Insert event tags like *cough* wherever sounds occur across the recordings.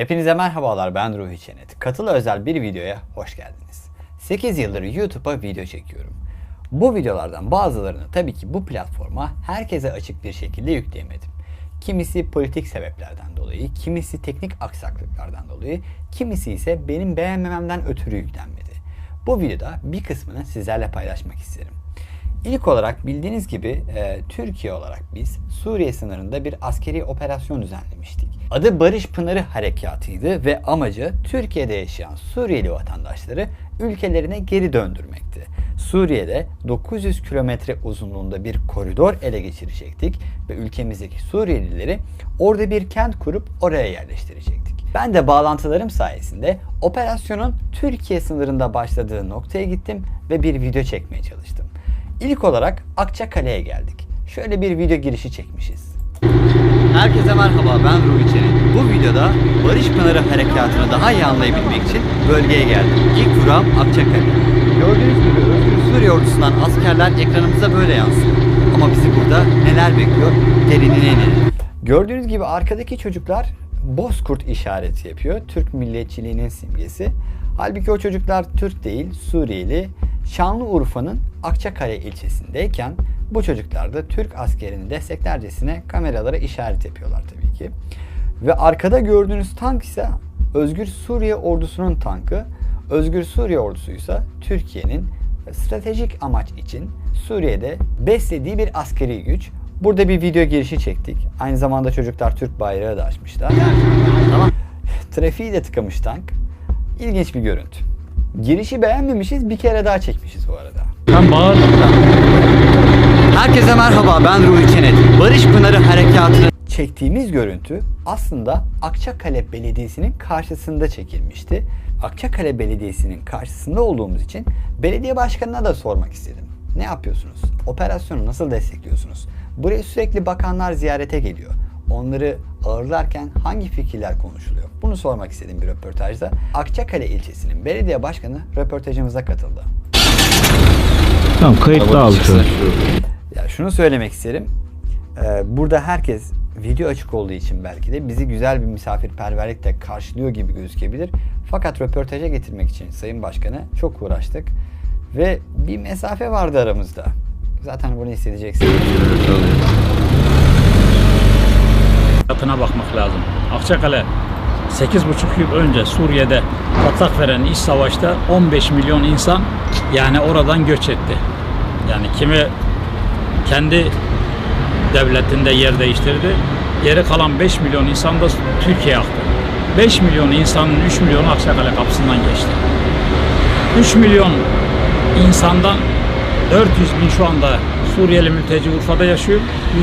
Hepinize merhabalar ben Ruhi Çenet. Katıla özel bir videoya hoş geldiniz. 8 yıldır YouTube'a video çekiyorum. Bu videolardan bazılarını tabii ki bu platforma herkese açık bir şekilde yükleyemedim. Kimisi politik sebeplerden dolayı, kimisi teknik aksaklıklardan dolayı, kimisi ise benim beğenmememden ötürü yüklenmedi. Bu videoda bir kısmını sizlerle paylaşmak isterim. İlk olarak bildiğiniz gibi e, Türkiye olarak biz Suriye sınırında bir askeri operasyon düzenlemiştik. Adı Barış Pınarı Harekatı'ydı ve amacı Türkiye'de yaşayan Suriyeli vatandaşları ülkelerine geri döndürmekti. Suriye'de 900 kilometre uzunluğunda bir koridor ele geçirecektik ve ülkemizdeki Suriyelileri orada bir kent kurup oraya yerleştirecektik. Ben de bağlantılarım sayesinde operasyonun Türkiye sınırında başladığı noktaya gittim ve bir video çekmeye çalıştım. İlk olarak Akçakale'ye geldik. Şöyle bir video girişi çekmişiz. Herkese merhaba ben Ruhi Çelik. Bu videoda Barış Pınarı Harekatı'nı daha iyi anlayabilmek için bölgeye geldim. İlk durağım Akçakale. Gördüğünüz gibi Özgür ordusundan askerler ekranımıza böyle yansıyor. Ama bizi burada neler bekliyor derinine inelim. Gördüğünüz gibi arkadaki çocuklar Bozkurt işareti yapıyor. Türk milliyetçiliğinin simgesi. Halbuki o çocuklar Türk değil, Suriyeli. Şanlıurfa'nın Akçakale ilçesindeyken bu çocuklar da Türk askerini desteklercesine kameralara işaret yapıyorlar tabii ki. Ve arkada gördüğünüz tank ise Özgür Suriye ordusunun tankı. Özgür Suriye ordusu ise Türkiye'nin stratejik amaç için Suriye'de beslediği bir askeri güç. Burada bir video girişi çektik. Aynı zamanda çocuklar Türk bayrağı da açmışlar. Trafiği de tıkamış tank. İlginç bir görüntü. Girişi beğenmemişiz, bir kere daha çekmişiz bu arada. Sen bağır. Herkese merhaba, ben Ruhi Çenet. Barış Pınarı Harekatı'nı çektiğimiz görüntü aslında Akçakale Belediyesi'nin karşısında çekilmişti. Akçakale Belediyesi'nin karşısında olduğumuz için belediye başkanına da sormak istedim. Ne yapıyorsunuz? Operasyonu nasıl destekliyorsunuz? Buraya sürekli bakanlar ziyarete geliyor. Onları ağırlarken hangi fikirler konuşuluyor? Bunu sormak istedim bir röportajda. Akçakale ilçesinin belediye başkanı röportajımıza katıldı. Tamam kayıtlı aldık. Ya şunu söylemek isterim. Ee, burada herkes video açık olduğu için belki de bizi güzel bir misafirperverlikle karşılıyor gibi gözükebilir. Fakat röportaja getirmek için Sayın Başkanı çok uğraştık. Ve bir mesafe vardı aramızda. Zaten bunu hissedeceksiniz. Fiyatına bakmak lazım. Akçakale 8,5 yıl önce Suriye'de patlak veren iç savaşta 15 milyon insan yani oradan göç etti. Yani kimi kendi devletinde yer değiştirdi. Geri kalan 5 milyon insan da Türkiye'ye aktı. 5 milyon insanın 3 milyonu Akçakale kapısından geçti. 3 milyon insandan 400 bin şu anda Suriyeli mülteci Urfa'da yaşıyor.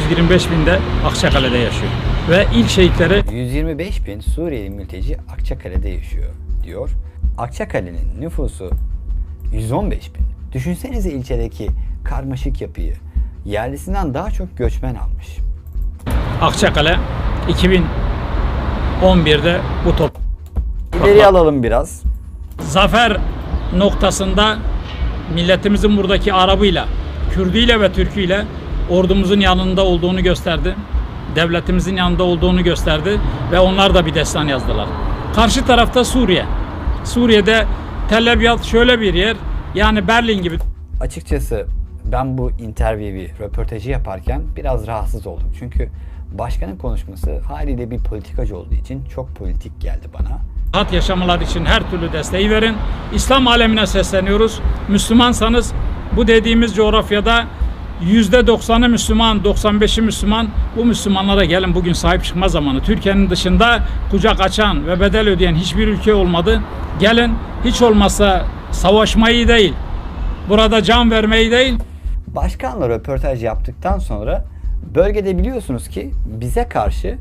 125 bin de Akçakale'de yaşıyor. Ve ilk şehitleri 125 bin Suriyeli mülteci Akçakale'de yaşıyor diyor. Akçakale'nin nüfusu 115 bin. Düşünsenize ilçedeki karmaşık yapıyı. Yerlisinden daha çok göçmen almış. Akçakale 2011'de bu top İleri alalım biraz. zafer noktasında milletimizin buradaki Arabıyla, Kürdüyle ve Türküyle ordumuzun yanında olduğunu gösterdi. Devletimizin yanında olduğunu gösterdi ve onlar da bir destan yazdılar. Karşı tarafta Suriye. Suriye'de Tel Abyad şöyle bir yer. Yani Berlin gibi Açıkçası ben bu interview'i, röportajı yaparken biraz rahatsız oldum. Çünkü başkanın konuşması haliyle bir politikacı olduğu için çok politik geldi bana. rahat yaşamalar için her türlü desteği verin. İslam alemine sesleniyoruz. Müslümansanız bu dediğimiz coğrafyada %90'ı Müslüman, 95'i Müslüman. Bu Müslümanlara gelin bugün sahip çıkma zamanı. Türkiye'nin dışında kucak açan ve bedel ödeyen hiçbir ülke olmadı. Gelin hiç olmazsa savaşmayı değil, burada can vermeyi değil, Başkanla röportaj yaptıktan sonra bölgede biliyorsunuz ki bize karşı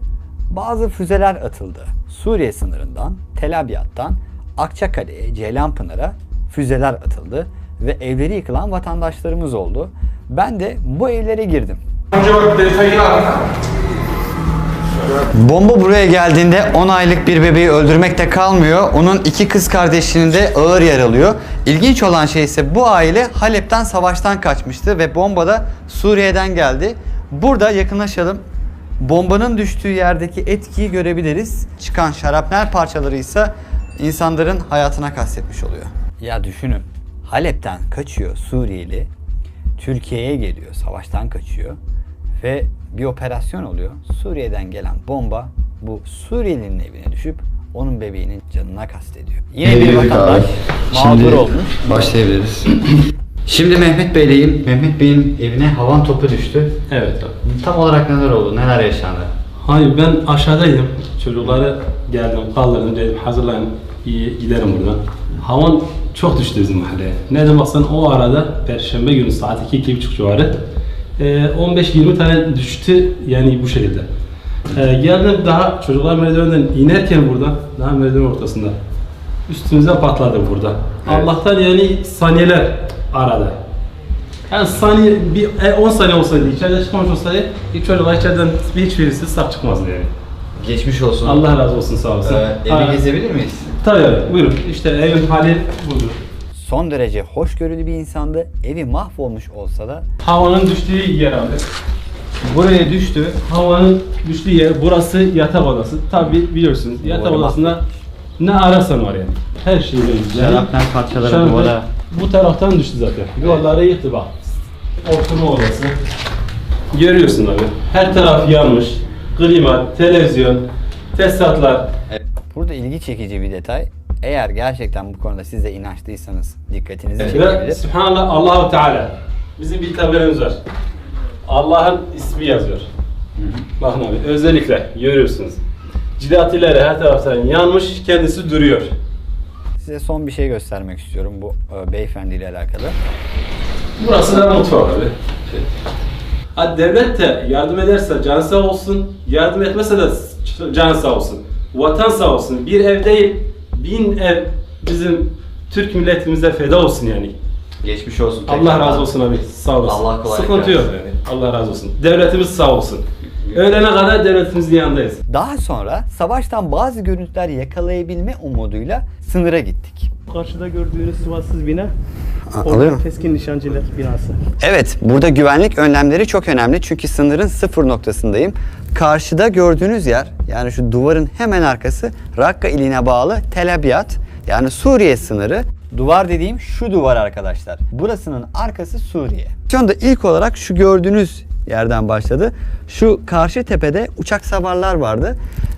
bazı füzeler atıldı. Suriye sınırından, Tel Abyad'dan Akçakale'ye, Ceylanpınar'a füzeler atıldı ve evleri yıkılan vatandaşlarımız oldu. Ben de bu evlere girdim. Önce bak detayını anlat. Bomba buraya geldiğinde 10 aylık bir bebeği öldürmekte kalmıyor. Onun iki kız kardeşini de ağır yaralıyor. İlginç olan şey ise bu aile Halep'ten savaştan kaçmıştı ve bomba da Suriye'den geldi. Burada yakınlaşalım. bombanın düştüğü yerdeki etkiyi görebiliriz. Çıkan şarapnel parçaları ise insanların hayatına kastetmiş oluyor. Ya düşünün. Halep'ten kaçıyor Suriyeli. Türkiye'ye geliyor. Savaştan kaçıyor. Ve bir operasyon oluyor. Suriye'den gelen bomba bu Suriyelinin evine düşüp onun bebeğinin canına kastediyor. Yine bir vatandaş mağdur olmuş. Başlayabiliriz. *clears throat* Şimdi Mehmet Bey'deyim. Mehmet Bey'in evine havan topu düştü. Evet abi. Tam olarak neler oldu? Neler yaşandı? Hayır ben aşağıdaydım. Çocukları geldim kaldırdım dedim hazırlayın iyi giderim buradan. Havan çok düştü bizim mahalleye. Nereden baksan o arada Perşembe günü saat 2-2.30 civarı e, 15-20 tane düştü yani bu şekilde. E, geldim daha çocuklar merdivenden inerken buradan daha merdiven ortasında üstümüze patladı burada. Allah'tan yani saniyeler arada. Yani saniye, bir e, 10 saniye olsaydı, içeride çıkmamış olsaydı ilk çocuklar içeriden hiçbirisi sağ çıkmazdı yani. Geçmiş olsun. Allah razı olsun sağ olasın. Ee, evi Ha, gezebilir miyiz? Tabii evet, buyurun. İşte evin hali budur. Son derece hoşgörülü bir insandı. Evi mahvolmuş olsa da Havanın düştüğü yer abi. Buraya düştü. Havanın düştüğü yer, burası yatak odası. Tabii biliyorsunuz yatak odasında ne ararsan var yani. Her şey güzel. Şarapnel parçaları Şarapnel duvara. Bu taraftan düştü zaten. Duvarlara yıktı bak. Oturma odası. Görüyorsun abi. Her taraf yanmış. Klima, televizyon, tesisatlar. Burada ilgi çekici bir detay. Eğer gerçekten bu konuda siz de inançlıysanız dikkatinizi Ve çekebilir. Sübhanallah Allahu Teala. Bizim bir tabelemiz var. Allah'ın ismi yazıyor. Bakın abi özellikle görüyorsunuz. Cidatillere her taraftan yanmış, kendisi duruyor. Size son bir şey göstermek istiyorum bu e, beyefendiyle alakalı. Burası da mutfak abi. Ha, devlet de yardım ederse can sağ olsun, yardım etmese de can sağ olsun. Vatan sağ olsun. Bir ev değil, bin ev bizim Türk milletimize feda olsun yani. Geçmiş olsun. Allah tekrardan. razı olsun abi. Sağ olasın. Allah kolaylık Sıkıntı yok versin. yani. Allah razı olsun. Devletimiz sağ olsun. Öğlene kadar devletimizin yanındayız. Daha sonra savaştan bazı görüntüler yakalayabilme umuduyla sınıra gittik. Karşıda gördüğünüz sıvatsız bina. Orman Keskin Nişancılar binası. Evet, burada güvenlik önlemleri çok önemli çünkü sınırın sıfır noktasındayım. Karşıda gördüğünüz yer, yani şu duvarın hemen arkası Rakka iline bağlı Tel Abyad, yani Suriye sınırı. Duvar dediğim şu duvar arkadaşlar. Burasının arkası Suriye. Şu anda ilk olarak şu gördüğünüz yerden başladı. Şu karşı tepede uçak savarlar vardı.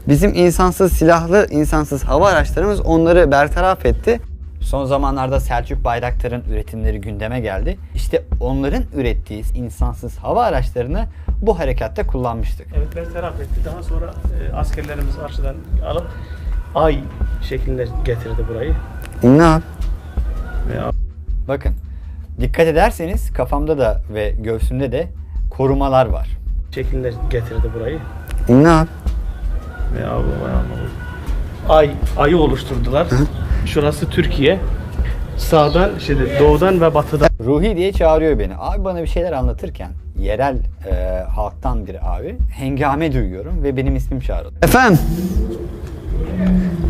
Bizim insansız silahlı insansız hava araçlarımız onları bertaraf etti. Son zamanlarda Selçuk Bayraktar'ın üretimleri gündeme geldi. İşte onların ürettiği insansız hava araçlarını bu harekatta kullanmıştık. Evet bertaraf etti. Daha sonra e, askerlerimiz arşadan alıp ay şeklinde getirdi burayı. Ne yap? Bakın dikkat ederseniz kafamda da ve göğsümde de korumalar var. şeklinde getirdi burayı. Ne yap? Ve ay ayı oluşturdular. Şurası Türkiye. Sağdan, şeyde, doğudan ve batıdan Ruhi diye çağırıyor beni. Abi bana bir şeyler anlatırken yerel e, halktan bir abi hengame duyuyorum ve benim ismim çağrıldı. Efendim?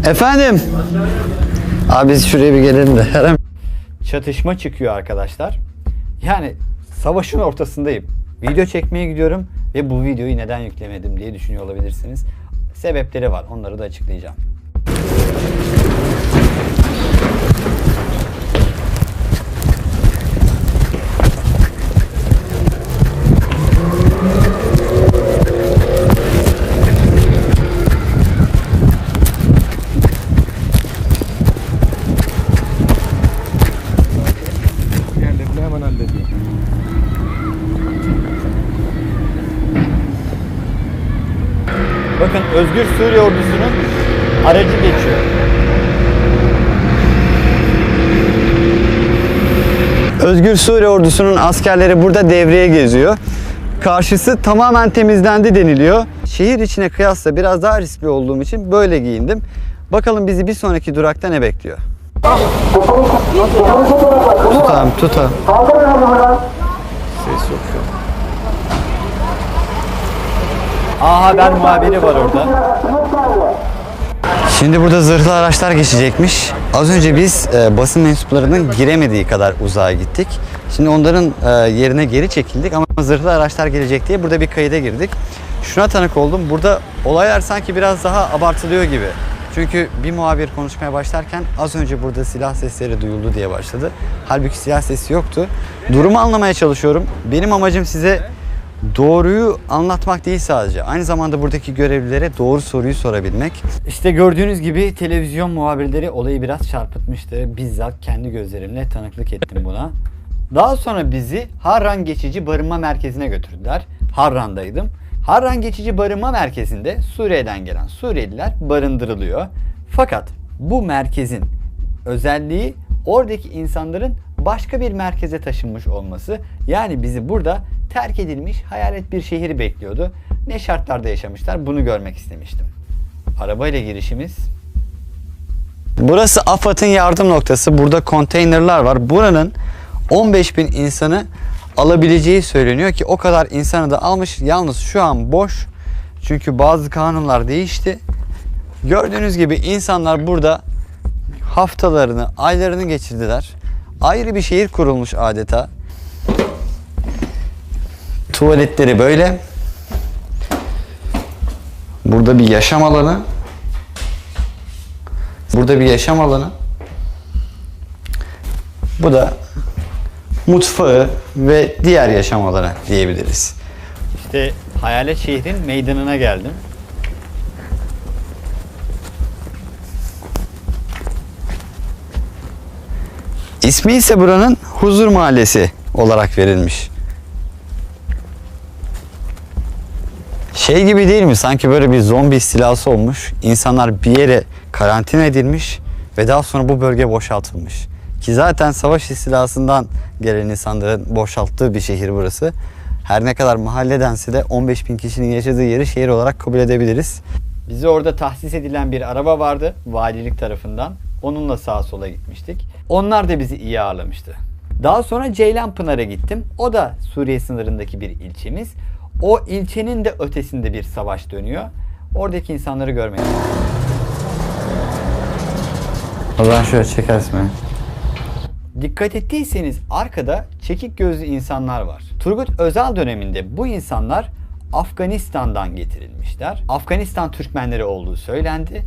Efendim? Abi biz şuraya bir gelelim de. Çatışma çıkıyor arkadaşlar. Yani savaşın ortasındayım. Video çekmeye gidiyorum ve bu videoyu neden yüklemedim diye düşünüyor olabilirsiniz. Sebepleri var. Onları da açıklayacağım. Bakın Özgür Suriye ordusunun aracı geçiyor. Özgür Suriye ordusunun askerleri burada devreye geziyor. Karşısı tamamen temizlendi deniliyor. Şehir içine kıyasla biraz daha riskli olduğum için böyle giyindim. Bakalım bizi bir sonraki durakta ne bekliyor? Tutam, tutam. Ses yok şu an. A Haber muhabiri var orada. Şimdi burada zırhlı araçlar geçecekmiş. Az önce biz e, basın mensuplarının giremediği kadar uzağa gittik. Şimdi onların e, yerine geri çekildik ama zırhlı araçlar gelecek diye burada bir kayıda girdik. şuna tanık oldum. Burada olaylar sanki biraz daha abartılıyor gibi. Çünkü bir muhabir konuşmaya başlarken az önce burada silah sesleri duyuldu diye başladı. Halbuki silah sesi yoktu. Durumu anlamaya çalışıyorum. Benim amacım size doğruyu anlatmak değil sadece. Aynı zamanda buradaki görevlilere doğru soruyu sorabilmek. İşte gördüğünüz gibi televizyon muhabirleri olayı biraz çarpıtmıştı. Bizzat kendi gözlerimle tanıklık ettim buna. Daha sonra bizi Harran Geçici Barınma Merkezi'ne götürdüler. Harran'daydım. Harran Geçici Barınma Merkezi'nde Suriye'den gelen Suriyeliler barındırılıyor. Fakat bu merkezin özelliği oradaki insanların başka bir merkeze taşınmış olması. Yani bizi burada terk edilmiş hayalet bir şehir bekliyordu. Ne şartlarda yaşamışlar bunu görmek istemiştim. Arabayla girişimiz Burası AFAD'ın yardım noktası. Burada konteynerlar var. Buranın 15 bin insanı alabileceği söyleniyor ki o kadar insanı da almış. Yalnız şu an boş. Çünkü bazı kanunlar değişti. Gördüğünüz gibi insanlar burada haftalarını, aylarını geçirdiler. Ayrı bir şehir kurulmuş adeta. Tuvaletleri böyle. Burada bir yaşam alanı. Burada bir yaşam alanı. Bu da mutfağı ve diğer yaşam alanı diyebiliriz. İşte hayalet şehrin meydanına geldim. İsmi ise buranın Huzur Mahallesi olarak verilmiş. Şey gibi değil mi? Sanki böyle bir zombi istilası olmuş. İnsanlar bir yere karantina edilmiş ve daha sonra bu bölge boşaltılmış. Ki zaten savaş istilasından gelen insanların boşalttığı bir şehir burası. Her ne kadar mahalledense de 15 bin kişinin yaşadığı yeri şehir olarak kabul edebiliriz. Bize orada tahsis edilen bir araba vardı valilik tarafından. Onunla sağa sola gitmiştik. Onlar da bizi iyi ağırlamıştı. Daha sonra Ceylanpınar'a gittim. O da Suriye sınırındaki bir ilçemiz. O ilçenin de ötesinde bir savaş dönüyor. Oradaki insanları görmek. O zaman şöyle çekersin beni. Dikkat ettiyseniz arkada çekik gözlü insanlar var. Turgut Özal döneminde bu insanlar Afganistan'dan getirilmişler. Afganistan Türkmenleri olduğu söylendi.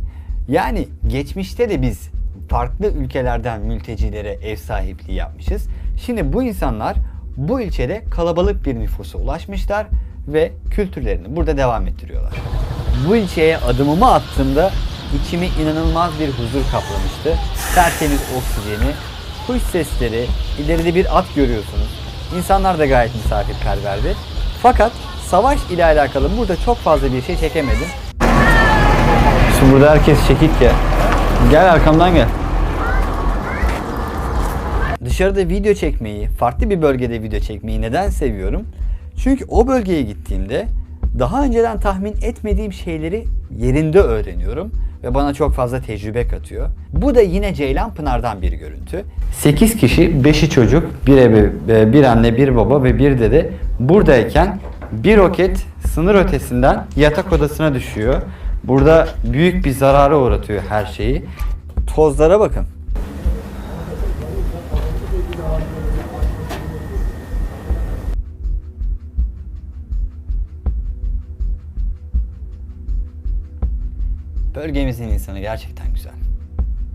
Yani geçmişte de biz farklı ülkelerden mültecilere ev sahipliği yapmışız. Şimdi bu insanlar bu ilçede kalabalık bir nüfusa ulaşmışlar ve kültürlerini burada devam ettiriyorlar. Bu ilçeye adımımı attığımda içimi inanılmaz bir huzur kaplamıştı. Tertemiz oksijeni, kuş sesleri, ileride bir at görüyorsunuz. İnsanlar da gayet misafirperverdi. Fakat savaş ile alakalı burada çok fazla bir şey çekemedim. Şimdi burada herkes çekik ya. Gel arkamdan gel. Dışarıda video çekmeyi, farklı bir bölgede video çekmeyi neden seviyorum? Çünkü o bölgeye gittiğimde daha önceden tahmin etmediğim şeyleri yerinde öğreniyorum ve bana çok fazla tecrübe katıyor. Bu da yine Ceylanpınar'dan bir görüntü. 8 kişi, 5'i çocuk, bir evi, bir anne, bir baba ve bir dede buradayken bir roket sınır ötesinden yatak odasına düşüyor. Burada büyük bir zarara uğratıyor her şeyi. Tozlara bakın. Bölgemizin insanı gerçekten güzel.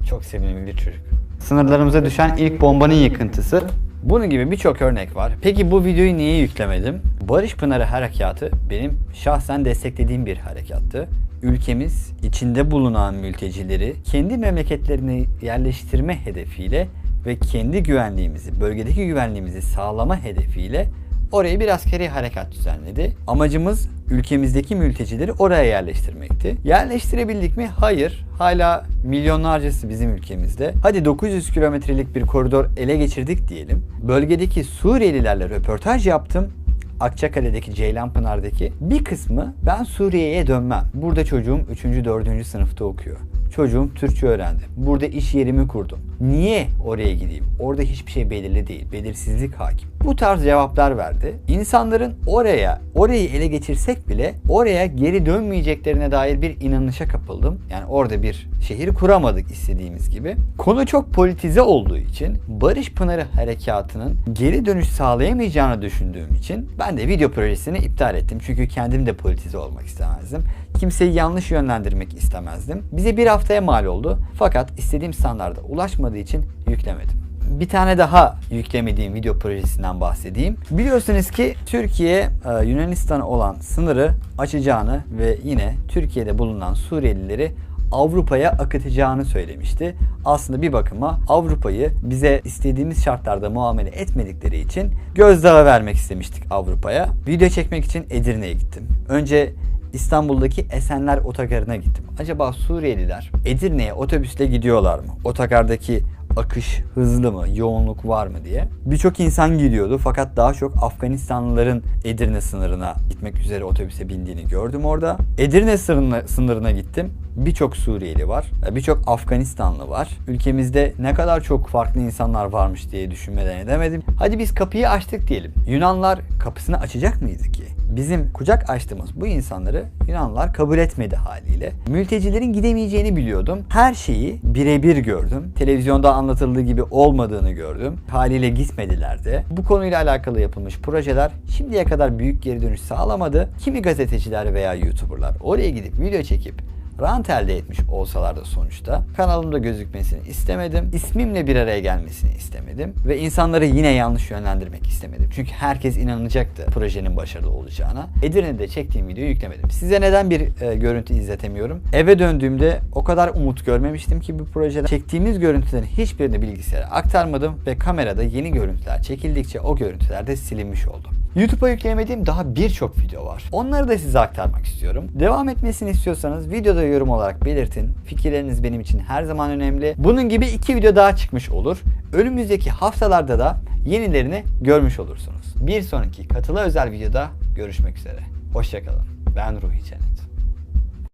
Çok sevimli bir çocuk. Sınırlarımıza düşen ilk bombanın yıkıntısı. Bunun gibi birçok örnek var. Peki bu videoyu niye yüklemedim? Barış Pınarı Harekatı benim şahsen desteklediğim bir harekattı. Ülkemiz içinde bulunan mültecileri kendi memleketlerine yerleştirme hedefiyle ve kendi güvenliğimizi, bölgedeki güvenliğimizi sağlama hedefiyle oraya bir askeri harekat düzenledi. Amacımız ülkemizdeki mültecileri oraya yerleştirmekti. Yerleştirebildik mi? Hayır. Hala milyonlarcası bizim ülkemizde. Hadi 900 kilometrelik bir koridor ele geçirdik diyelim. Bölgedeki Suriyelilerle röportaj yaptım. Akçakale'deki Ceylanpınar'daki bir kısmı ben Suriye'ye dönmem. Burada çocuğum 3. 4. sınıfta okuyor. Çocuğum Türkçe öğrendi. Burada iş yerimi kurdum. Niye oraya gideyim? Orada hiçbir şey belirli değil. Belirsizlik hakim. Bu tarz cevaplar verdi. İnsanların oraya, orayı ele geçirsek bile oraya geri dönmeyeceklerine dair bir inanışa kapıldım. Yani orada bir şehir kuramadık istediğimiz gibi. Konu çok politize olduğu için Barış Pınarı Harekatı'nın geri dönüş sağlayamayacağını düşündüğüm için ben de video projesini iptal ettim. Çünkü kendim de politize olmak istemezdim. Kimseyi yanlış yönlendirmek istemezdim. Bize bir haftaya mal oldu. Fakat istediğim standarda ulaşmadığı için yüklemedim. Bir tane daha yüklemediğim video projesinden bahsedeyim. Biliyorsunuz ki Türkiye e, Yunanistan'a olan sınırı açacağını ve yine Türkiye'de bulunan Suriyelileri Avrupa'ya akıtacağını söylemişti. Aslında bir bakıma Avrupa'yı bize istediğimiz şartlarda muamele etmedikleri için gözdağı vermek istemiştik Avrupa'ya. Video çekmek için Edirne'ye gittim. Önce İstanbul'daki Esenler Otogarı'na gittim. Acaba Suriyeliler Edirne'ye otobüsle gidiyorlar mı? Otogardaki akış hızlı mı, yoğunluk var mı diye. Birçok insan gidiyordu fakat daha çok Afganistanlıların Edirne sınırına gitmek üzere otobüse bindiğini gördüm orada. Edirne sınırına, sınırına gittim. Birçok Suriyeli var, birçok Afganistanlı var. Ülkemizde ne kadar çok farklı insanlar varmış diye düşünmeden edemedim. Hadi biz kapıyı açtık diyelim. Yunanlar kapısını açacak mıydı ki? Bizim kucak açtığımız bu insanları Yunanlılar kabul etmedi haliyle. Mültecilerin gidemeyeceğini biliyordum. Her şeyi birebir gördüm. Televizyonda anlatıldığı gibi olmadığını gördüm. Haliyle gitmediler de. Bu konuyla alakalı yapılmış projeler şimdiye kadar büyük geri dönüş sağlamadı. Kimi gazeteciler veya YouTuber'lar oraya gidip video çekip rant elde etmiş olsalar da sonuçta kanalımda gözükmesini istemedim. İsmimle bir araya gelmesini istemedim. Ve insanları yine yanlış yönlendirmek istemedim. Çünkü herkes inanacaktı projenin başarılı olacağına. Edirne'de çektiğim videoyu yüklemedim. Size neden bir e, görüntü izletemiyorum? Eve döndüğümde o kadar umut görmemiştim ki bu projede. Çektiğimiz görüntülerin hiçbirini bilgisayara aktarmadım ve kamerada yeni görüntüler çekildikçe o görüntüler de silinmiş oldu. YouTube'a yükleyemediğim daha birçok video var. Onları da size aktarmak istiyorum. Devam etmesini istiyorsanız videoda yorum olarak belirtin. Fikirleriniz benim için her zaman önemli. Bunun gibi iki video daha çıkmış olur. Önümüzdeki haftalarda da yenilerini görmüş olursunuz. Bir sonraki katıla özel videoda görüşmek üzere. Hoşçakalın. Ben Ruhi Çenet.